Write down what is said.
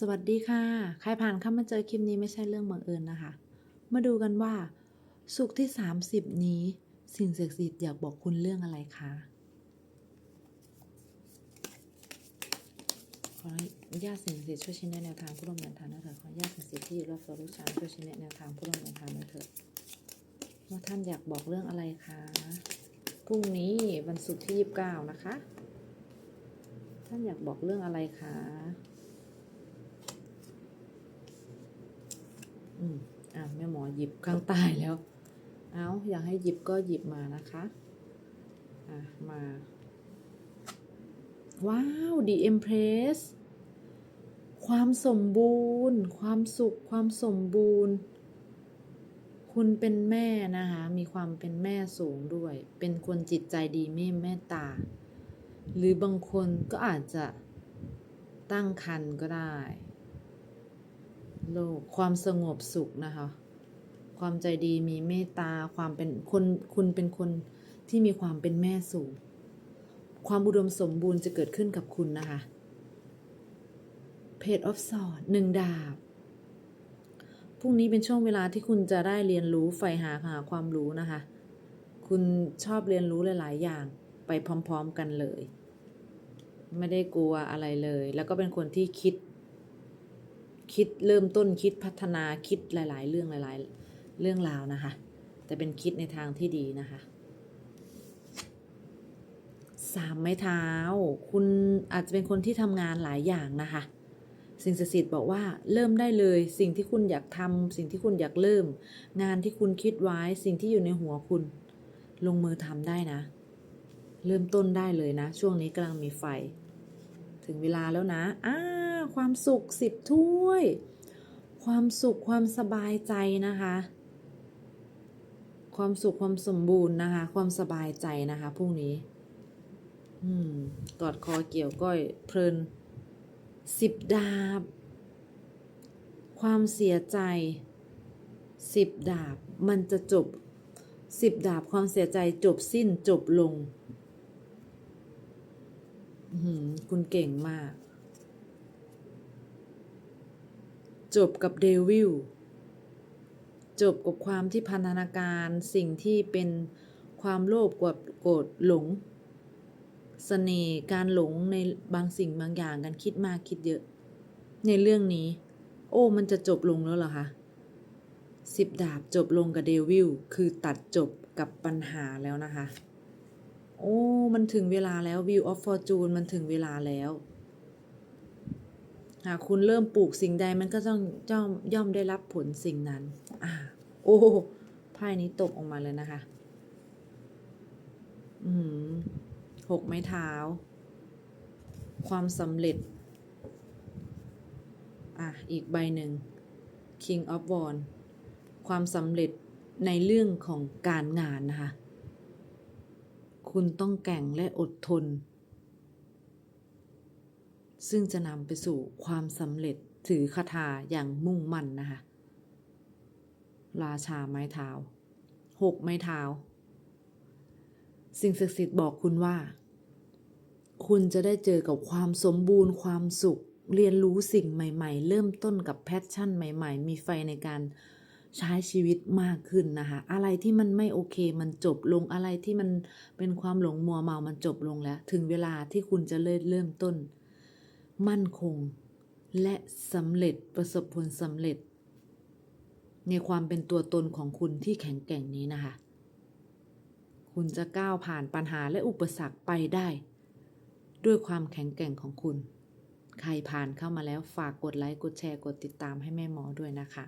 สวัสดีค่ะ ใครผ่านเข้ามาเจอคลิปนี้ไม่ใช่เรื่องบังเอิญนะคะ มาดูกันว่า สุขที่ 30 นี้ สิ่งศักดิ์สิทธิ์อยากบอกคุณเรื่องอะไรคะขออนุญาตสิ่งศักดิ์สิทธิ์ช่วยชี้แนะแนวทางผู้ร่วมเดินทางด้วยเถิดขออนุญาตสิ่งศักดิ์สิทธิ์ที่อยู่รอบตัวลูกช้างช่วยชี้แนะแนวทางผู้ร่วมเดินทางด้วยเถิดว่าท่านอยากบอกเรื่องอะไรคะพรุ่งนี้วันศุกร์ที่ 29 นะคะ ท่านอยากบอกเรื่องอะไรคะ อืมอะแม่หมอหยิบข้างใต้แล้ว เอาอยากให้หยิบก็หยิบมานะคะอะมา ว้าว The Empress ความสมบูรณ์ ความสุข ความสมบูรณ์ คุณเป็นแม่นะคะ มีความเป็นแม่สูงด้วย เป็นคนจิตใจดีไม่แม่ตา หรือบางคนก็อาจจะตั้งครรภ์ก็ได้ โลกความสงบสุขนะคะ ความใจดีมีเมตตาความเป็นคนคุณเป็นคนที่มีความเป็นแม่สูง ความอุดมสมบูรณ์จะเกิดขึ้นกับคุณนะคะเพจออฟสอดหนึ่งดาบพรุ่งนี้เป็นช่วงเวลาที่คุณจะได้เรียนรู้ใฝ่หาหาความรู้นะคะ คุณชอบเรียนรู้หลาย ๆ อย่างไปพร้อม ๆ กันเลย ไม่ได้กลัวอะไรเลย แล้วก็เป็นคนที่คิด คิดเริ่มต้นคิดพัฒนาคิดหลาย ๆ เรื่องหลาย ๆ เรื่องราวนะคะ แต่เป็นคิดในทางที่ดีนะคะสามไม้เท้า คุณอาจจะเป็นคนที่ทำงานหลายอย่างนะคะ สิ่งศักดิ์สิทธิ์บอกว่าเริ่มได้เลย สิ่งที่คุณอยากทำสิ่งที่คุณอยากเริ่ม งานที่คุณคิดไว้สิ่งที่อยู่ในหัวคุณ ลงมือทำได้นะ เริ่มต้นได้เลยนะ ช่วงนี้กำลังมีไฟ ถึงเวลาแล้วนะอ้า ความสุขสิบถ้วย ความสุขความสบายใจนะคะ ความสุขความสมบูรณ์นะคะ ความสบายใจนะคะพรุ่งนี้อืมกอดคอเกี่ยวก้อยเพลินสิบดาบ ความเสียใจสิบดาบ มันจะจบสิบดาบความเสียใจจบสิ้นจบลงหือคุณเก่งมาก จบกับเดวิลจบกับความที่พันธนาการสิ่งที่เป็นความโลภกดโกรธหลงสเสน่ห์การหลงในบางสิ่งบางอย่างการคิดมากคิดเยอะ ในเรื่องนี้ โอ้ มันจะจบลงแล้วเหรอคะสิบดาบจบลงกับเดวิลคือตัดจบกับปัญหาแล้วนะคะ โอ้ มันถึงเวลาแล้ว View of Fortune มันถึงเวลาแล้ว หากคุณเริ่มปลูกสิ่งใดมันก็ต้องย่อมย่อมได้รับผลสิ่งนั้น อ่า โอ้ไพ่นี้ตกออกมาเลยนะคะ อืมหกไม้เท้า ความสำเร็จ อะ อีกใบหนึ่ง King of w a n d ความสำเร็จในเรื่องของการงานนะคะ คุณต้องแก่งและอดทน ซึ่งจะนำไปสู่ความสำเร็จถือคาถาอย่างมุ่งมั่นนะคะ ราชาไม้เท้าหกไม้เท้า สิ่งศักดิ์สิทธิ์บอกคุณว่า คุณจะได้เจอกับความสมบูรณ์ความสุข เรียนรู้สิ่งใหม่ ๆ เริ่มต้นกับแพชชั่นใหม่ ๆ มีไฟในการใช้ชีวิตมากขึ้นนะคะ อะไรที่มันไม่โอเคมันจบลงอะไรที่มันเป็นความหลงมัวเมามันจบลงแล้ว ถึงเวลาที่คุณจะเริ่มเริ่มต้น มั่นคง และสำเร็จประสบผลสำเร็จ ในความเป็นตัวตนของคุณที่แข็งแกร่งนี้นะคะ คุณจะก้าวผ่านปัญหาและอุปสรรคไปได้ ด้วยความแข็งแกร่งของคุณ ใครผ่านเข้ามาแล้วฝากกดไลค์กดแชร์กดติดตามให้แม่หมอด้วยนะคะ